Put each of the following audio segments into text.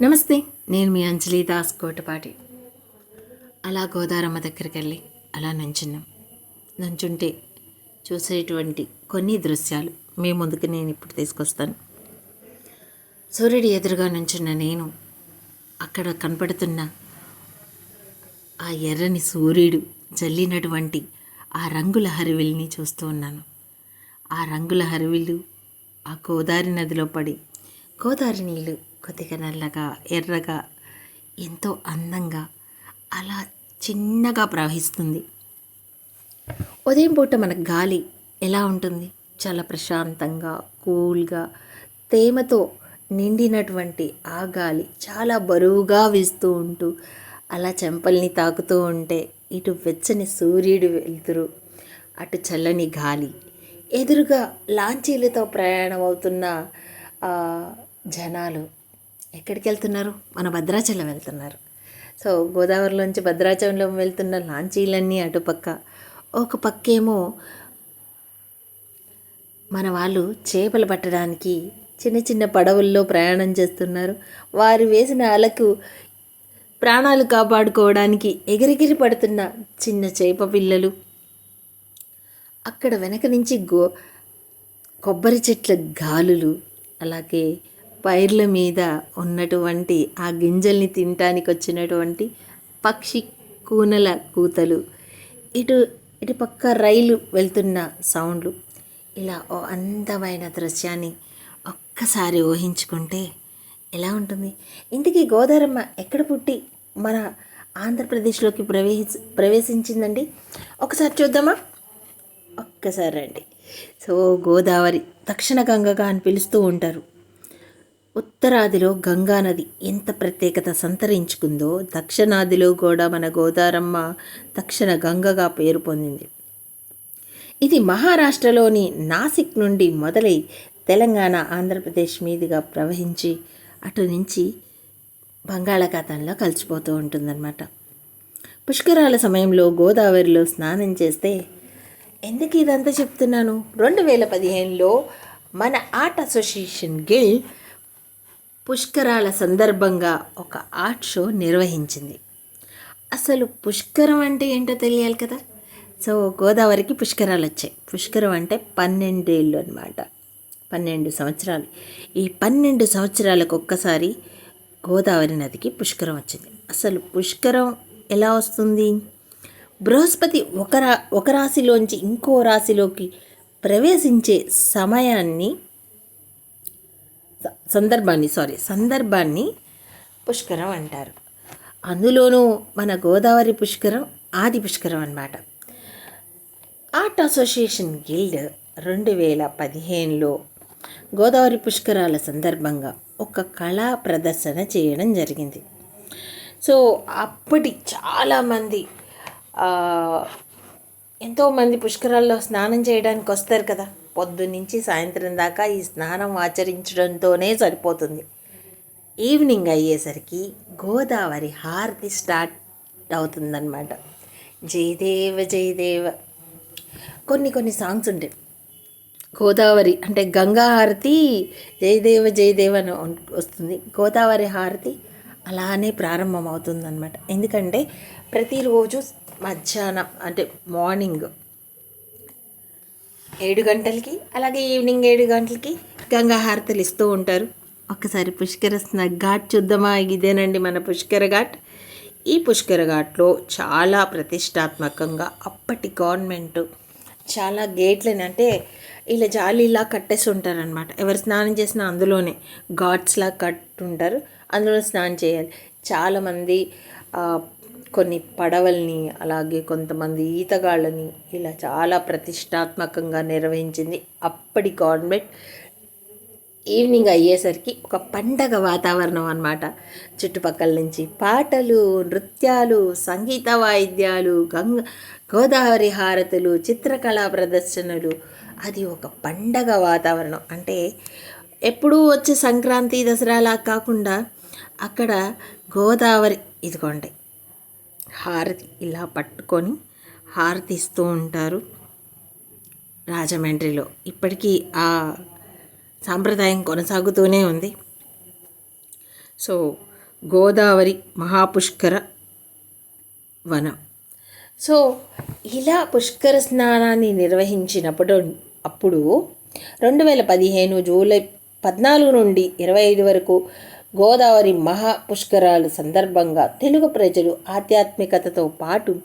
నమస్తే నేను మీ అంజలి దాస్ కోటపాటి. అలా గోదారమ్మ దగ్గరికి వెళ్ళి అలా నుంచున్నాం. నుంచుంటే చూసేటువంటి కొన్ని దృశ్యాలు మీ ముందుకు నేను ఇప్పుడు తీసుకొస్తాను. సూర్యుడి ఎదురుగా నుంచున్న నేను అక్కడ కనపడుతున్న ఆ ఎర్రని సూర్యుడు జల్లినటువంటి ఆ రంగుల హరివిల్ని చూస్తూ ఉన్నాను. ఆ రంగుల హరివిల్లు ఆ గోదారి నదిలో పడి గోదారి నీళ్ళు కొద్దిగా నల్లగా ఎర్రగా ఎంతో అందంగా అలా చిన్నగా ప్రవహిస్తుంది. ఉదయం పూట మన గాలి ఎలా ఉంటుంది? చాలా ప్రశాంతంగా కూల్గా తేమతో నిండినటువంటి ఆ గాలి చాలా బరువుగా వీస్తూ ఉంటూ అలా చెంపల్ని తాకుతూ ఉంటే ఇటు వెచ్చని సూర్యుడు వెళ్తురు అటు చల్లని గాలి. ఎదురుగా లాంచీలతో ప్రయాణం అవుతున్న జనాలు ఎక్కడికి వెళ్తున్నారు మన భద్రాచలం వెళ్తున్నారు. సో గోదావరిలోంచి భద్రాచలం వెళ్తున్న లాంచీలన్నీ అటుపక్క. ఒక పక్కేమో మన వాళ్ళు చేపలు పట్టడానికి చిన్న చిన్న పడవల్లో ప్రయాణం చేస్తున్నారు. వారు వేసిన అలకు ప్రాణాలు కాపాడుకోవడానికి ఎగిరెగిరి పడుతున్న చిన్న చేప పిల్లలు. అక్కడ వెనక నుంచి గో కొబ్బరి చెట్ల గాలులు అలాగే పైర్ల మీద ఉన్నటువంటి ఆ గింజల్ని తినటానికి వచ్చినటువంటి పక్షి కూనల కూతలు. ఇటు ఇటు పక్క రైలు వెళ్తున్న సౌండ్లు. ఇలా ఓ అందమైన దృశ్యాన్ని ఒక్కసారి ఊహించుకుంటే ఎలా ఉంటుంది? ఇంతకీ గోదారమ్మ ఎక్కడ పుట్టి మన ఆంధ్రప్రదేశ్లోకి ప్రవేశ ప్రవేశించిందండి? ఒకసారి చూద్దామా? ఒక్కసారి రండి. సో గోదావరి దక్షిణ గంగగా అని పిలుస్తూ ఉంటారు. ఉత్తరాదిలో గంగా నది ఎంత ప్రత్యేకత సంతరించుకుందో దక్షిణాదిలో కూడా మన గోదారమ్మ దక్షిణ గంగగా పేరు పొందింది. ఇది మహారాష్ట్రలోని నాసిక్ నుండి మొదలై తెలంగాణ ఆంధ్రప్రదేశ్ మీదుగా ప్రవహించి అటు నుంచి బంగాళాఖాతంలో కలిసిపోతూ ఉంటుందన్నమాట. పుష్కరాల సమయంలో గోదావరిలో స్నానం చేస్తే ఎందుకు ఇదంతా చెప్తున్నాను? రెండు వేల పదిహేనులో మన ఆర్ట్ అసోసియేషన్ గిల్ పుష్కరాల సందర్భంగా ఒక ఆర్ట్ షో నిర్వహించింది. అసలు పుష్కరం అంటే ఏంటో తెలియాలి కదా? సో గోదావరికి పుష్కరాలు వచ్చాయి. పుష్కరం అంటే పన్నెండేళ్ళు అనమాట పన్నెండు సంవత్సరాలు. ఈ పన్నెండు సంవత్సరాలకు ఒక్కసారి గోదావరి నదికి పుష్కరం వచ్చింది. అసలు పుష్కరం ఎలా వస్తుంది? బృహస్పతి ఒక రా ఒక రాశిలోంచి ఇంకో రాశిలోకి ప్రవేశించే సమయాన్ని సందర్భాన్ని సారీ సందర్భాన్ని పుష్కరం అంటారు. అందులోనూ మన గోదావరి పుష్కరం ఆది పుష్కరం అన్నమాట. ఆర్ట్ అసోసియేషన్ గిల్డ్ రెండు వేల పదిహేనులో గోదావరి పుష్కరాల సందర్భంగా ఒక కళా ప్రదర్శన చేయడం జరిగింది. సో అప్పటి చాలామంది ఎంతోమంది పుష్కరాల్లో స్నానం చేయడానికి వస్తారు కదా. పొద్దున్నుంచి సాయంత్రం దాకా ఈ స్నానం ఆచరించడంతోనే సరిపోతుంది. ఈవినింగ్ అయ్యేసరికి గోదావరి హారతి స్టార్ట్ అవుతుందన్నమాట. జయదేవ జయదేవ కొన్ని కొన్ని సాంగ్స్ ఉంటాయి. గోదావరి అంటే గంగా హారతి జయదేవ జయదేవ అని వస్తుంది. గోదావరి హారతి అలానే ప్రారంభం అవుతుందన్నమాట ఎందుకంటే ప్రతిరోజు మధ్యాహ్నం అంటే మార్నింగ్ ఏడు గంటలకి అలాగే ఈవినింగ్ ఏడు గంటలకి గంగా హారతలు ఇస్తూ ఉంటారు. ఒక్కసారి పుష్కర స్న ఘాట్ చూద్దామా? ఇదేనండి మన పుష్కర ఘాట్. ఈ పుష్కర ఘాట్లో చాలా ప్రతిష్టాత్మకంగా అప్పటి గవర్నమెంట్ చాలా గేట్లని అంటే ఇలా జాలీలా కట్టేసి ఉంటారనమాట ఎవరు స్నానం చేసినా అందులోనే ఘాట్స్లా కట్టుంటారు. అందులో స్నానం చేయాలి. చాలామంది కొన్ని పడవల్ని అలాగే కొంతమంది ఈతగాళ్ళని ఇలా చాలా ప్రతిష్టాత్మకంగా నిర్వహించింది అప్పటి గవర్నమెంట్. ఈవినింగ్ అయ్యేసరికి ఒక పండగ వాతావరణం అన్నమాట. చుట్టుపక్కల నుంచి పాటలు నృత్యాలు సంగీత వాయిద్యాలు గంగ గోదావరి హారతులు చిత్రకళా ప్రదర్శనలు. అది ఒక పండగ వాతావరణం. అంటే ఎప్పుడూ వచ్చే సంక్రాంతి దసరాలా కాకుండా అక్కడ గోదావరి ఇదిగోండి హారతి ఇలా పట్టుకొని హారతి ఇస్తూ ఉంటారు రాజమండ్రిలో. ఇప్పటికీ ఆ సాంప్రదాయం కొనసాగుతూనే ఉంది. సో గోదావరి మహాపుష్కర వనం. సో ఇలా పుష్కర స్నానాన్ని నిర్వహించినప్పుడు అప్పుడు రెండు వేల పదిహేను జూలై పద్నాలుగు నుండి ఇరవై ఐదు వరకు గోదావరి మహా పుష్కరాలు సందర్భంగా తెలుగు ప్రజలు ఆధ్యాత్మికతతో పాటు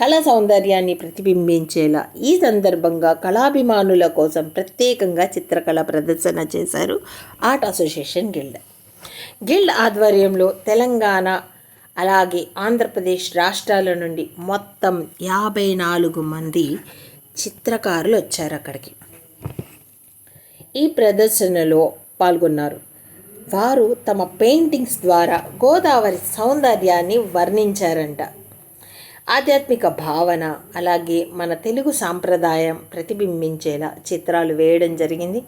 కళా సౌందర్యాన్ని ప్రతిబింబించేలా ఈ సందర్భంగా కళాభిమానుల కోసం ప్రత్యేకంగా చిత్రకళ ప్రదర్శన చేశారు ఆర్ట్ అసోసియేషన్ గిల్డ్. గిల్డ్ ఆధ్వర్యంలో తెలంగాణ అలాగే ఆంధ్రప్రదేశ్ రాష్ట్రాల నుండి మొత్తం యాభై నాలుగు మంది చిత్రకారులు వచ్చారు అక్కడికి. ఈ ప్రదర్శనలో పాల్గొన్నారు. వారు తమ పెయింటింగ్స్ ద్వారా గోదావరి సౌందర్యాన్ని వర్ణించారంట. ఆధ్యాత్మిక భావన అలాగే మన తెలుగు సాంప్రదాయం ప్రతిబింబించేలా చిత్రాలు వేయడం జరిగింది.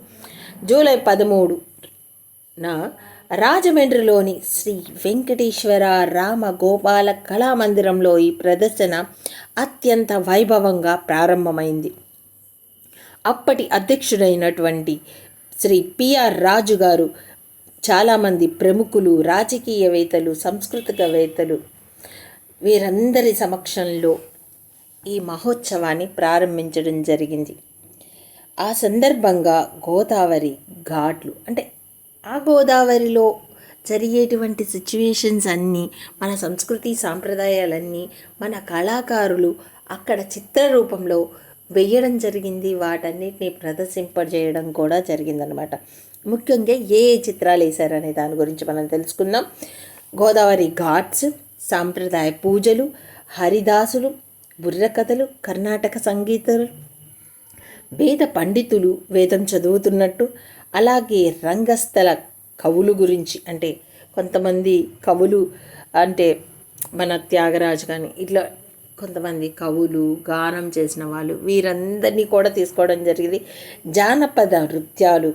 జూలై పదమూడున రాజమండ్రిలోని శ్రీ వెంకటేశ్వర రామ గోపాల కళామందిరంలో ఈ ప్రదర్శన అత్యంత వైభవంగా ప్రారంభమైంది. అప్పటి అధ్యక్షుడైనటువంటి శ్రీ పిఆర్ రాజు గారు చాలామంది ప్రముఖులు రాజకీయవేత్తలు సంస్కృతికవేత్తలు వీరందరి సమక్షంలో ఈ మహోత్సవాన్ని ప్రారంభించడం జరిగింది. ఆ సందర్భంగా గోదావరి ఘాట్లు అంటే ఆ గోదావరిలో జరిగేటువంటి సిచ్యువేషన్స్ అన్నీ మన సంస్కృతి సాంప్రదాయాలన్నీ మన కళాకారులు అక్కడ చిత్ర రూపంలో వేయడం జరిగింది. వాటన్నిటిని ప్రదర్శింపజేయడం కూడా జరిగిందనమాట. ముఖ్యంగా ఏ ఏ చిత్రాలు వేశారనే దాని గురించి మనం తెలుసుకుందాం. గోదావరి ఘాట్స్ సాంప్రదాయ పూజలు హరిదాసులు బుర్రకథలు కర్ణాటక సంగీతం వేద పండితులు వేదం చదువుతున్నట్టు అలాగే రంగస్థల కవులు గురించి అంటే కొంతమంది కవులు అంటే మన త్యాగరాజు కానీ ఇట్లా కొంతమంది కవులు గానం చేసిన వాళ్ళు వీరందరినీ కూడా తీసుకోవడం జరిగింది. జానపద నృత్యాలు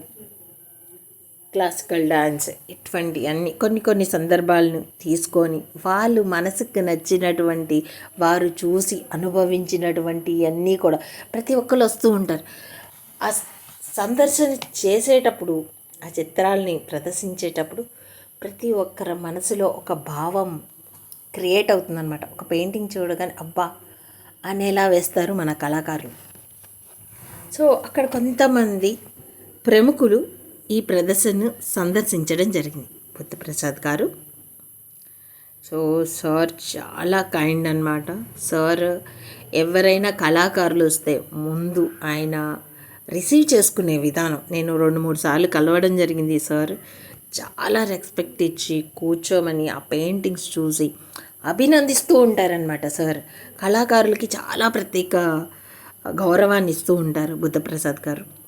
క్లాసికల్ డ్యాన్స్ ఇటువంటి అన్ని కొన్ని కొన్ని సందర్భాలను తీసుకొని వాళ్ళు మనసుకు నచ్చినటువంటి వారు చూసి అనుభవించినటువంటి అన్నీ కూడా ప్రతి ఒక్కరు వస్తూ ఉంటారు. ఆ సందర్శన చేసేటప్పుడు ఆ చిత్రాలని ప్రదర్శించేటప్పుడు ప్రతి ఒక్కరి మనసులో ఒక భావం క్రియేట్ అవుతుందన్నమాట. ఒక పెయింటింగ్ చూడగానే అబ్బా! అనేలా వేస్తారు మన కళాకారులు. సో అక్కడ కొంతమంది ప్రముఖులు ఈ ప్రదర్శనను సందర్శించడం జరిగింది. బుద్ధప్రసాద్ గారు. సో సార్ చాలా కైండ్ అనమాట సార్ ఎవరైనా కళాకారులు వస్తే ముందు ఆయన రిసీవ్ చేసుకునే విధానం. నేను రెండు మూడు సార్లు కలవడం జరిగింది సార్. చాలా రెస్పెక్ట్ ఇచ్చి కూర్చోమని ఆ పెయింటింగ్స్ చూసి అభినందిస్తూ ఉంటారనమాట సార్. కళాకారులకి చాలా ప్రత్యేక గౌరవాన్ని ఇస్తూ ఉంటారు బుద్ధప్రసాద్ గారు.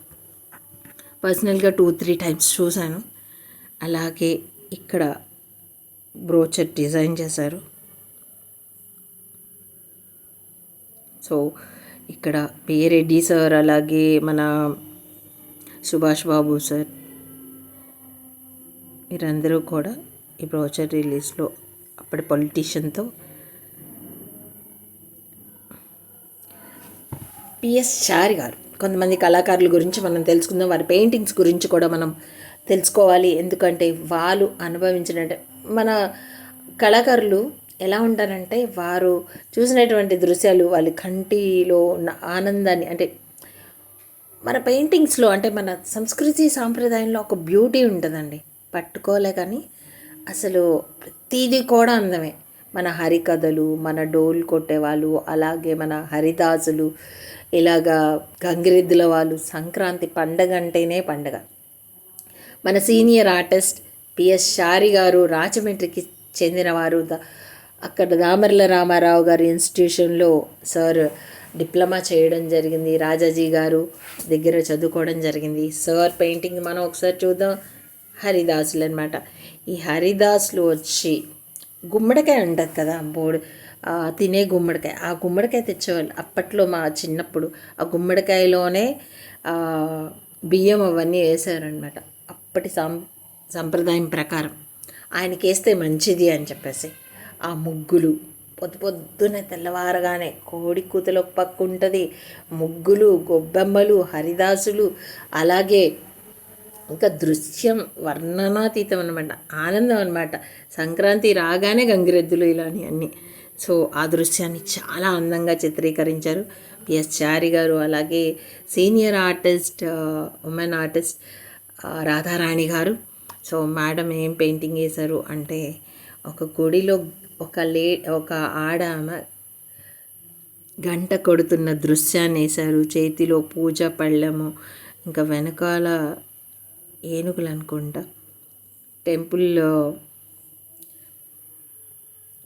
పర్సనల్గా టూ త్రీ టైమ్స్ చూశాను. అలాగే ఇక్కడ బ్రోచర్ డిజైన్ చేశారు. సో ఇక్కడ పి రెడ్డి సార్ అలాగే మన సుభాష్ బాబు సార్ వీరందరూ కూడా ఈ బ్రోచర్ రిలీజ్లో అప్పటి పొలిటీషియన్తో పిఎస్ చారి గారు. కొంతమంది కళాకారుల గురించి మనం తెలుసుకుందాం. వారి పెయింటింగ్స్ గురించి కూడా మనం తెలుసుకోవాలి. ఎందుకంటే వాళ్ళు అనుభవించిన మన కళాకారులు ఎలా ఉంటారంటే వారు చూసినటువంటి దృశ్యాలు వాళ్ళ కంటిలో ఉన్న ఆనందాన్ని అంటే మన పెయింటింగ్స్లో అంటే మన సంస్కృతి సాంప్రదాయంలో ఒక బ్యూటీ ఉంటుందండి. పట్టుకోలే కానీ అసలు ప్రతిదీ కూడా అందమే. మన హరికథలు మన డోల్ కొట్టేవాళ్ళు అలాగే మన హరిదాసులు ఇలాగా గంగిరెద్దుల వాళ్ళు సంక్రాంతి పండగ అంటేనే పండగ. మన సీనియర్ ఆర్టిస్ట్ పిఎస్ షారి గారు రాజమండ్రికి చెందినవారు. అక్కడ దామర్ల రామారావు గారి ఇన్స్టిట్యూషన్లో సార్ డిప్లొమా చేయడం జరిగింది. రాజాజీ గారు దగ్గర చదువుకోవడం జరిగింది. సార్ పెయింటింగ్ మనం ఒకసారి చూద్దాం. హరిదాసులు అనమాట ఈ హరిదాసులు వచ్చి గుమ్మడికాయ ఉంటుంది కదా బోర్డు. తినే గుమ్మడికాయ. ఆ గుమ్మడికాయ తెచ్చేవాళ్ళు అప్పట్లో మా చిన్నప్పుడు. ఆ గుమ్మడికాయలోనే బియ్యం అవన్నీ వేసారనమాట అప్పటి సం సంప్రదాయం ప్రకారం. ఆయనకి వేస్తే మంచిది అని చెప్పేసి. ఆ ముగ్గులు పొద్దు పొద్దునే తెల్లవారగానే కోడి కూతలు ఒక పక్క ఉంటుంది. ముగ్గులు గొబ్బెమ్మలు హరిదాసులు అలాగే ఇంకా దృశ్యం వర్ణనాతీతం అనమాట ఆనందం అనమాట సంక్రాంతి రాగానే గంగిరెద్దులు ఇలాని అన్నీ సో ఆ దృశ్యాన్ని చాలా అందంగా చిత్రీకరించారు. పిఎస్ చారి గారు అలాగే senior artist women artist Radharani గారు. సో మేడం ఏం పెయింటింగ్ వేశారు అంటే ఒక గుడిలో ఒక లే ఒక ఆడ ఆమె గంట కొడుతున్న దృశ్యాన్ని వేశారు. చేతిలో పూజ పళ్ళము ఇంకా వెనకాల ఏనుగులు అనుకుంటా. టెంపుల్లో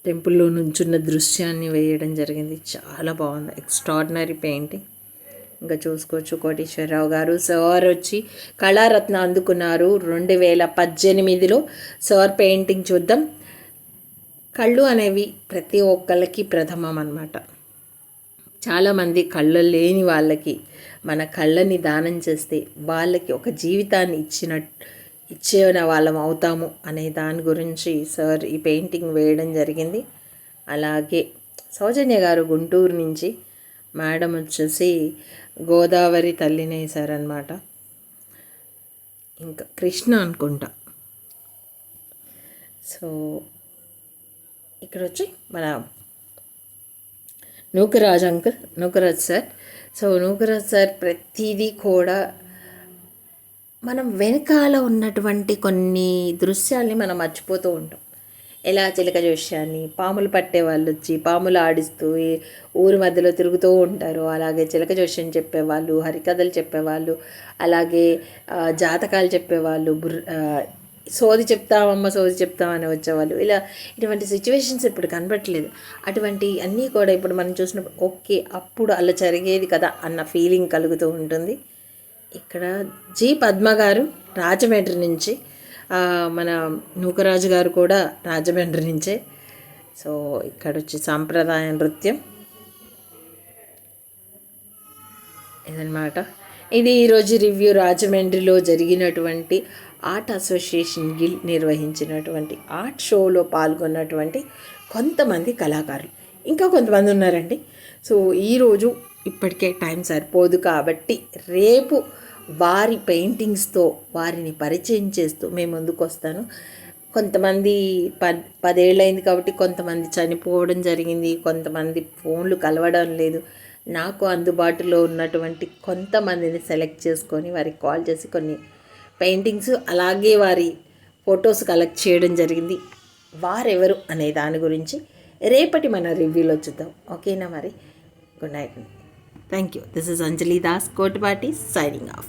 టెంపుల్లో నుంచున్న దృశ్యాన్ని వేయడం జరిగింది. చాలా బాగుంది. ఎక్స్ట్రాడినరీ పెయింటింగ్ ఇంకా చూసుకోవచ్చు కోటేశ్వరరావు గారు. సార్ వచ్చి కళారత్న అందుకున్నారు. రెండు వేల పద్దెనిమిదిలో సార్ పెయింటింగ్ చూద్దాం. కళ్ళు అనేవి ప్రతి ఒక్కళ్ళకి ప్రథమం అన్నమాట చాలామంది కళ్ళు లేని వాళ్ళకి మన కళ్ళని దానం చేస్తే వాళ్ళకి ఒక జీవితాన్ని ఇచ్చిన ఇచ్చేన వాళ్ళం అవుతాము అనే దాని గురించి సార్ ఈ పెయింటింగ్ వేయడం జరిగింది. అలాగే సౌజన్య గారు గుంటూరు నుంచి మేడం వచ్చేసి గోదావరి తల్లిని వేశారనమాట ఇంకా కృష్ణ అనుకుంటా. సో ఇక్కడ వచ్చి మన Nookaraj uncle Nookaraj sir. So Nookaraj sir ప్రతిదీ కూడా మనం వెనకాల ఉన్నటువంటి కొన్ని దృశ్యాల్ని మనం మర్చిపోతూ ఉంటాం. ఎలా చిలక జోష్యాన్ని పాములు పట్టే వాళ్ళు వచ్చి పాములు ఆడిస్తూ ఊరి మధ్యలో తిరుగుతూ ఉంటారు. అలాగే చిలక జోష్యం చెప్పేవాళ్ళు హరికథలు చెప్పేవాళ్ళు అలాగే జాతకాలు చెప్పేవాళ్ళు బుర్ సోది చెప్తామమ్మ సోది చెప్తామని వచ్చేవాళ్ళు. ఇలా ఇటువంటి సిచ్యువేషన్స్ ఇప్పుడు కనబట్టలేదు అటువంటి అన్నీ కూడా ఇప్పుడు మనం చూసినప్పుడు ఓకే అప్పుడు అలా జరిగేది కదా అన్న ఫీలింగ్ కలుగుతూ ఉంటుంది. ఇక్కడ జి పద్మ గారు రాజమండ్రి నుంచి మన నూకరాజు గారు కూడా రాజమండ్రి నుంచే. సో ఇక్కడ వచ్చి సాంప్రదాయ నృత్యం. ఇదనమాట ఇది ఈరోజు రివ్యూ రాజమండ్రిలో జరిగినటువంటి ఆర్ట్ అసోసియేషన్ గిల్ నిర్వహించినటువంటి ఆర్ట్ షోలో పాల్గొన్నటువంటి కొంతమంది కళాకారులు. ఇంకా కొంతమంది ఉన్నారండి. సో ఈరోజు ఇప్పటికే టైం సరిపోదు కాబట్టి రేపు వారి పెయింటింగ్స్తో వారిని పరిచయం చేస్తూ మేము ముందుకు వస్తాను. కొంతమంది ప పదేళ్ళైంది కాబట్టి కొంతమంది చనిపోవడం జరిగింది కొంతమంది ఫోన్లు కలవడం లేదు. నాకు అందుబాటులో ఉన్నటువంటి కొంతమందిని సెలెక్ట్ చేసుకొని వారికి కాల్ చేసి కొన్ని పెయింటింగ్స్ అలాగే వారి ఫొటోస్ కలెక్ట్ చేయడం జరిగింది. వారెవరు అనే దాని గురించి రేపటి మన రివ్యూలో చూద్దాం. ఓకేనా మరి? Good night Thank you. This is Anjali Das Kotbati signing off.